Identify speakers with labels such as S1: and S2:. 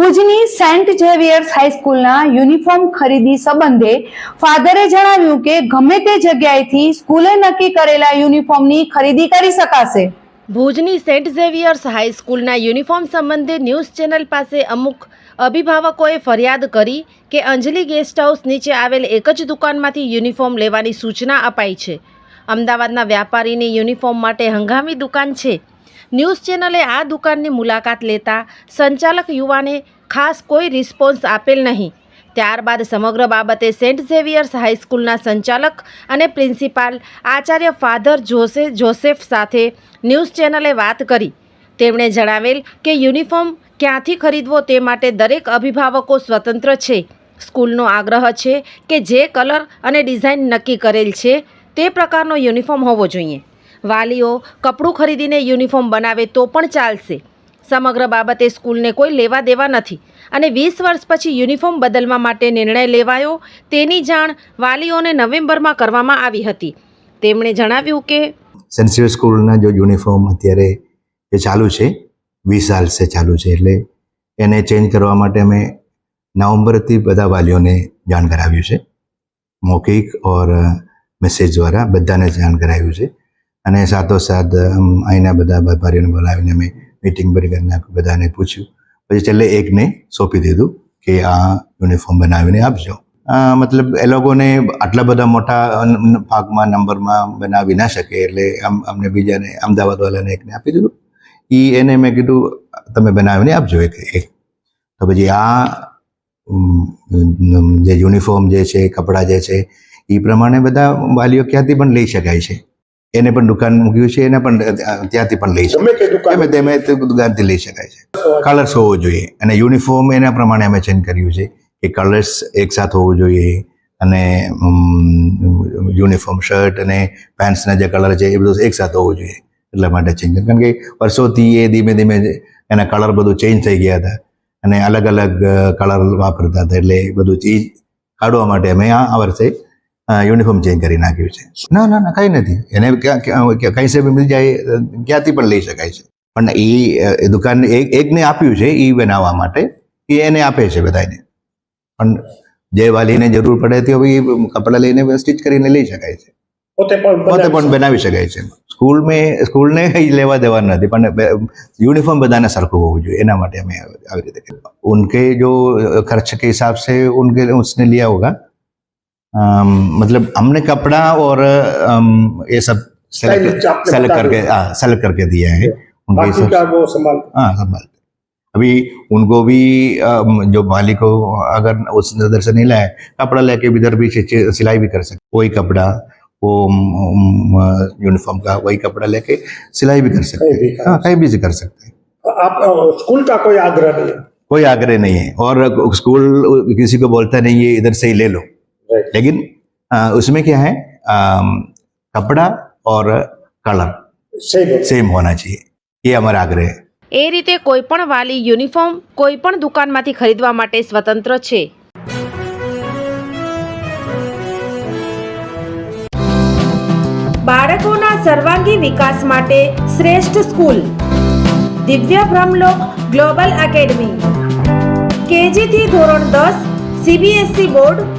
S1: ભુજની Saint Xavier's હાઈસ્કૂલના uniform ખરીદી સંબંધે ફાધરે જણાવ્યું કે ગમે તે જગ્યાએથી સ્કૂલે નક્કી કરેલા યુનિફોર્મની ખરીદી કરી શકાશે.
S2: ભુજની સેન્ટ ઝેવિયર્સ હાઈસ્કૂલના યુનિફોર્મ સંબંધે ન્યૂઝ ચેનલ પાસે અમુક અભિભાવકોએ ફરિયાદ કરી કે અંજલિ ગેસ્ટ હાઉસ નીચે આવેલ એક જ દુકાનમાંથી યુનિફોર્મ લેવાની સૂચના અપાઈ છે. અમદાવાદના વ્યાપારીની યુનિફોર્મ માટે હંગામી દુકાન છે. ન્યૂઝ ચેનલે આ દુકાનની મુલાકાત લેતા સંચાલક યુવાને ખાસ કોઈ રિસ્પોન્સ આપેલ નહીં. ત્યારબાદ સમગ્ર બાબતે સેન્ટ ઝેવિયર્સ હાઈસ્કૂલના સંચાલક અને પ્રિન્સિપાલ આચાર્ય ફાધર જોસે જોસેફ સાથે ન્યૂઝ ચેનલે વાત કરી. તેમણે જણાવેલ કે યુનિફોર્મ ક્યાંથી ખરીદવો તે માટે દરેક અભિભાવકો સ્વતંત્ર છે. સ્કૂલનો આગ્રહ છે કે જે કલર અને ડિઝાઇન નક્કી કરેલ છે તે પ્રકારનો યુનિફોર્મ હોવો જોઈએ. વાલીઓ કપડું ખરીદીને યુનિફોર્મ બનાવે તો પણ ચાલશે. સમગ્ર બાબતે સ્કૂલને કોઈ લેવા દેવા નથી અને વીસ વર્ષ પછી યુનિફોર્મ બદલવા માટે નિર્ણય લેવાયો તેની જાણ વાલીઓને નવેમ્બરમાં કરવામાં આવી હતી. તેમણે જણાવ્યું કે
S3: સેન્સિવ સ્કૂલના જો યુનિફોર્મ અત્યારે જે ચાલુ છે, વીસ સાલ ચાલુ છે, એટલે એને ચેન્જ કરવા માટે અમે નવેમ્બરથી બધા વાલીઓને જાણ કરાવ્યું છે. મૌખિક ઓર મેસેજ દ્વારા બધાને જાણ કરાવ્યું છે. અને સાથોસાથ અહીંના બધા વેપારીઓને બોલાવીને અમે મિટિંગ ભરી કરીને બધાને પૂછ્યું. પછી છેલ્લે એકને સોંપી દીધું કે આ યુનિફોર્મ બનાવીને આપજો. મતલબ એ લોકોને આટલા બધા મોટા ભાગમાં, નંબરમાં બનાવી ના શકે એટલે આમ, અમને બીજાને, અમદાવાદવાળાને એકને આપી દીધું. એ એને મેં કીધું, તમે બનાવીને આપજો એક એક. તો પછી આ જે યુનિફોર્મ જે છે, કપડાં જે છે એ પ્રમાણે બધા વાલીઓ ક્યાંથી પણ લઈ શકાય છે. એને પણ દુકાન મૂક્યું છે એને પણ ત્યાંથી પણ લઈ શકાય.
S4: ગમે
S3: તેમે દુકાનથી લઈ શકાય છે. કલર્સ હોવો જોઈએ. અને યુનિફોર્મ એના પ્રમાણે અમે ચેન્જ કર્યું છે કે કલર્સ એકસાથ હોવું જોઈએ. અને યુનિફોર્મ શર્ટ અને પેન્ટ્સના જે કલર છે એ બધું એકસાથ હોવું જોઈએ. એટલા માટે ચેન્જ કારણ કે વર્ષોથી એ ધીમે ધીમે એના કલર બધું ચેન્જ થઈ ગયા હતા. અને અલગ અલગ કલર વાપરતા હતા. એટલે એ બધું ચીજ કાઢવા માટે અમે આ વર્ષે યુનિફોર્મ ચેન્જ કરી નાખ્યું છે. ના ના ના કંઈ નથી. એને કઈ સેબ મળી જાય ક્યાંથી પણ લઈ શકાય છે. પણ એ દુકાન એકને આપ્યું છે એ બનાવવા માટે એ એને આપે છે બધાને પણ જે વાલીને જરૂર પડે તે એ કપડાં લઈને સ્ટિચ કરીને લઈ શકાય છે.
S4: પોતે પણ
S3: પોતે પણ બનાવી શકાય છે. સ્કૂલ મેં સ્કૂલને કંઈ લેવા દેવા નથી પણ યુનિફોર્મ બધાને સરખું હોવું જોઈએ. એના માટે અમે આવી રીતે ઉનકે જો ખર્ચ કે હિસાબ સે ઉનકે ઉસને લિયા હોગા. मतलब हमने कपड़ा और ये सब सेलेक्ट सेलेक्ट करके। हाँ सेलेक्ट करके दिया है। उनके हिसाब
S4: संभाल
S3: हाँ अभी उनको भी जो मालिक को अगर उस नज़र से नहीं लाए कपड़ा लेके इधर भी सिलाई भी कर सकते वही कपड़ा वो यूनिफॉर्म का वही कपड़ा लेके सिलाई भी कर सकते हैं। हाँ कहीं भी कर सकते हैं।
S4: आप स्कूल का कोई आग्रह नहीं है?
S3: कोई आग्रह नहीं है। और स्कूल किसी को बोलता नहीं है इधर से ही ले लो। लेकिन अ, उसमें क्या है अम, कपड़ा और कलर
S4: सही बात
S3: सेम होना चाहिए ये हमारा आग्रह है
S2: એ રીતે કોઈ પણ વાલી યુનિફોર્મ કોઈ પણ દુકાનમાંથી ખરીદવા માટે સ્વતંત્ર છે બાળકોના સર્વાંગી વિકાસ માટે શ્રેષ્ઠ સ્કૂલ દિવ્ય બ્રહ્મલોક ગ્લોબલ એકેડમી કેજીથી ધોરણ દસ સીબીએસઈ બોર્ડ